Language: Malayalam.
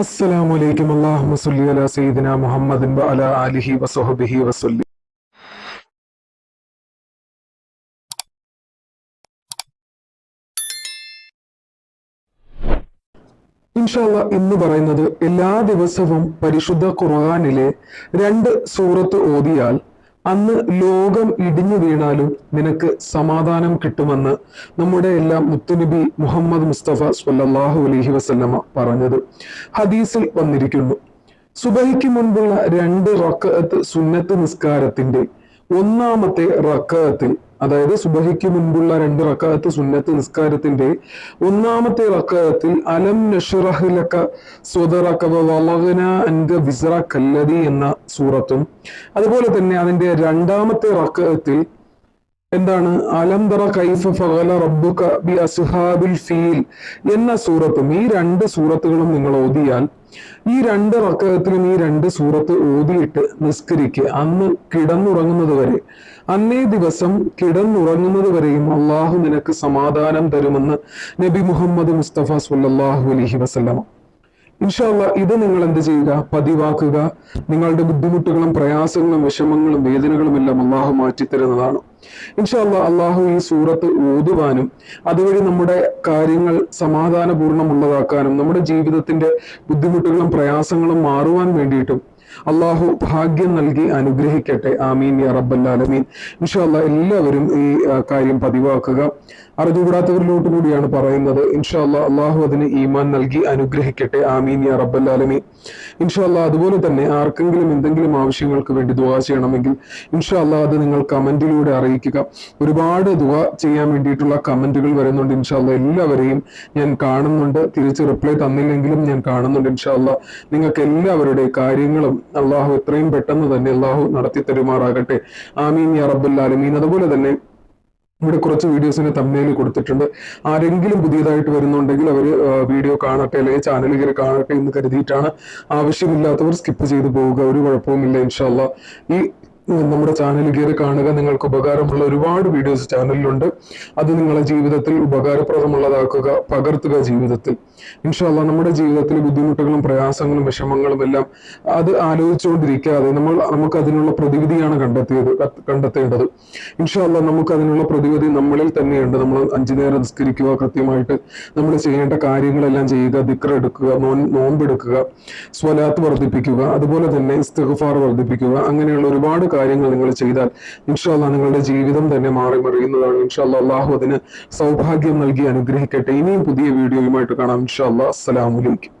അസ്സലാമു അലൈക്കും അല്ലാഹുമ്മ സ്വല്ലി അലാ സയ്യിദിന മുഹമ്മദിൻ വഅലാ ആലിഹി വസഹബിഹി വസല്ലി. ഇൻഷാല്ല ഇന്ന് പറയുന്നത് എല്ലാ ദിവസവും പരിശുദ്ധ ഖുർആനിലെ രണ്ട് സൂറത്ത് ഓതിയാൽ അന്ന് ലോകം ഇടിഞ്ഞു വീണാലും നിനക്ക് സമാധാനം കിട്ടുമെന്ന് നമ്മുടെ എല്ലാം മുത്തുനബി മുഹമ്മദ് മുസ്തഫ സ്വല്ലല്ലാഹു അലഹി വസല്ലമ പറഞ്ഞത്. ഹദീസിൽ വന്നിരിക്കുന്നു. സുബഹിക്ക് മുൻപുള്ള രണ്ട് റക്കത്ത് സുന്നത്ത് നിസ്കാരത്തിന്റെ ഒന്നാമത്തെ റക്കഅത്തിൽ അതായത് സുബഹിക്ക് മുൻപുള്ള രണ്ട് റക്കാത്ത് സുന്നത്ത് നിസ്കാരത്തിന്റെ ഒന്നാമത്തെ റക്കാത്തിൽ അലം നഷറഹിലക്ക സ്വതറക്കവ വളകന അൻക വിസറ കല്ലതി എന്ന സൂറത്തും അതുപോലെ തന്നെ അതിന്റെ രണ്ടാമത്തെ റക്കാത്തിൽ എന്താണ്? അലംതറ കൈഫ ഫല റബ്ബുക ബി അസുഹാബിൽ ഫീൽ എന്ന സൂറത്തും ഈ രണ്ട് സൂറത്തുകളും നിങ്ങൾ ഓതിയാൽ ഈ രണ്ട് റക്കത്തിലും ഈ രണ്ട് സൂറത്ത് ഓതിയിട്ട് നിസ്കരിക്കുക അന്ന് കിടന്നുറങ്ങുന്നത് വരെ അന്നേ ദിവസം കിടന്നുറങ്ങുന്നത് വരെയും അള്ളാഹു നിനക്ക് സമാധാനം തരുമെന്ന് നബി മുഹമ്മദ് മുസ്തഫ സുല്ലാഹു അലഹി വസ്ലമ ഇൻഷാല്ല ഇത് നിങ്ങൾ എന്ത് ചെയ്യുക? പതിവാക്കുക. നിങ്ങളുടെ ബുദ്ധിമുട്ടുകളും പ്രയാസങ്ങളും വിഷമങ്ങളും വേദനകളും എല്ലാം അള്ളാഹു മാറ്റിത്തരുന്നതാണ്. ഇൻഷാല്ല അള്ളാഹു ഈ സൂറത്ത് ഓതുവാനും അതുവഴി നമ്മുടെ കാര്യങ്ങൾ സമാധാനപൂർണമുള്ളതാക്കാനും നമ്മുടെ ജീവിതത്തിന്റെ ബുദ്ധിമുട്ടുകളും പ്രയാസങ്ങളും മാറുവാൻ വേണ്ടിയിട്ടും അള്ളാഹു ഭാഗ്യം നൽകി അനുഗ്രഹിക്കട്ടെ. ആമീൻ യാ റബ്ബല്ലാലമീൻ ഇൻഷാല്ല എല്ലാവരും ഈ കാര്യം പതിവാക്കുക. അറിഞ്ഞുകൂടാത്തവരിലോട്ട് കൂടിയാണ് പറയുന്നത്. ഇൻഷാല്ല അള്ളാഹു അതിന് ഈമാൻ നൽകി അനുഗ്രഹിക്കട്ടെ. ആമീൻ യാ റബ്ബല്ലാലമീൻ ഇൻഷാല്ല അതുപോലെ തന്നെ ആർക്കെങ്കിലും എന്തെങ്കിലും ആവശ്യങ്ങൾക്ക് വേണ്ടി ദുവാ ചെയ്യണമെങ്കിൽ ഇൻഷാല്ല അത് നിങ്ങൾ കമന്റിലൂടെ അറിയിക്കുക. ഒരുപാട് ദുവാ ചെയ്യാൻ വേണ്ടിയിട്ടുള്ള കമന്റുകൾ വരുന്നുണ്ട് ഇൻഷാല്ല എല്ലാവരെയും ഞാൻ കാണുന്നുണ്ട്. തിരിച്ച് റിപ്ലൈ തന്നില്ലെങ്കിലും ഞാൻ കാണുന്നുണ്ട് ഇൻഷാല്ല നിങ്ങൾക്ക് എല്ലാവരുടെ കാര്യങ്ങളും അള്ളാഹു എത്രയും പെട്ടെന്ന് തന്നെ അള്ളാഹു നടത്തി തരുമാറാകട്ടെ. ആമീൻ യാ റബ്ബുല്ലാലമീൻ അതുപോലെ തന്നെ ഇവിടെ കുറച്ച് വീഡിയോസിന് തമ്മിൽ കൊടുത്തിട്ടുണ്ട്. ആരെങ്കിലും പുതിയതായിട്ട് വരുന്നുണ്ടെങ്കിൽ അവർ വീഡിയോ കാണട്ടെ അല്ലെങ്കിൽ ചാനൽ കയറി കാണട്ടെ എന്ന് കരുതിയിട്ടാണ് ആവശ്യമില്ലാത്തവർ സ്കിപ്പ് ചെയ്തു പോവുക. ഒരു കുഴപ്പവുമില്ല ഇൻഷാല്ല ഈ നമ്മുടെ ചാനൽ കയറി കാണുക. നിങ്ങൾക്ക് ഉപകാരമുള്ള ഒരുപാട് വീഡിയോസ് ചാനലിലുണ്ട് അത് നിങ്ങളെ ജീവിതത്തിൽ ഉപകാരപ്രദമുള്ളതാക്കുക പകർത്തുക ജീവിതത്തിൽ. ഇൻഷാല്ല നമ്മുടെ ജീവിതത്തിൽ ബുദ്ധിമുട്ടുകളും പ്രയാസങ്ങളും വിഷമങ്ങളും എല്ലാം അത് ആലോചിച്ചുകൊണ്ടിരിക്കാതെ നമ്മൾ നമുക്ക് അതിനുള്ള പ്രതിവിധിയാണ് കണ്ടെത്തിയത് കണ്ടെത്തേണ്ടത്. ഇൻഷാല്ല നമുക്ക് അതിനുള്ള പ്രതിവിധി നമ്മളിൽ തന്നെയുണ്ട്. നമ്മൾ അഞ്ചു നേരം നിസ്കരിക്കുക കൃത്യമായിട്ട് നമ്മൾ ചെയ്യേണ്ട കാര്യങ്ങളെല്ലാം ചെയ്യുക ദിക്ര എടുക്കുക നോൻ നോമ്പെടുക്കുക സ്വലാത്ത് വർദ്ധിപ്പിക്കുക അതുപോലെ തന്നെ ഇസ്തിഗ്ഫാർ വർദ്ധിപ്പിക്കുക അങ്ങനെയുള്ള ഒരുപാട് കാര്യങ്ങൾ നിങ്ങൾ ചെയ്താൽ ഇൻഷാല്ല നിങ്ങളുടെ ജീവിതം തന്നെ മാറി മറിയുന്നതാണ്. ഇൻഷാല്ല അള്ളാഹു അതിന് സൗഭാഗ്യം നൽകി അനുഗ്രഹിക്കട്ടെ. ഇനിയും പുതിയ വീഡിയോയുമായിട്ട് കാണാം. ഇൻഷാല്ല അസ്സലാമലൈക്കും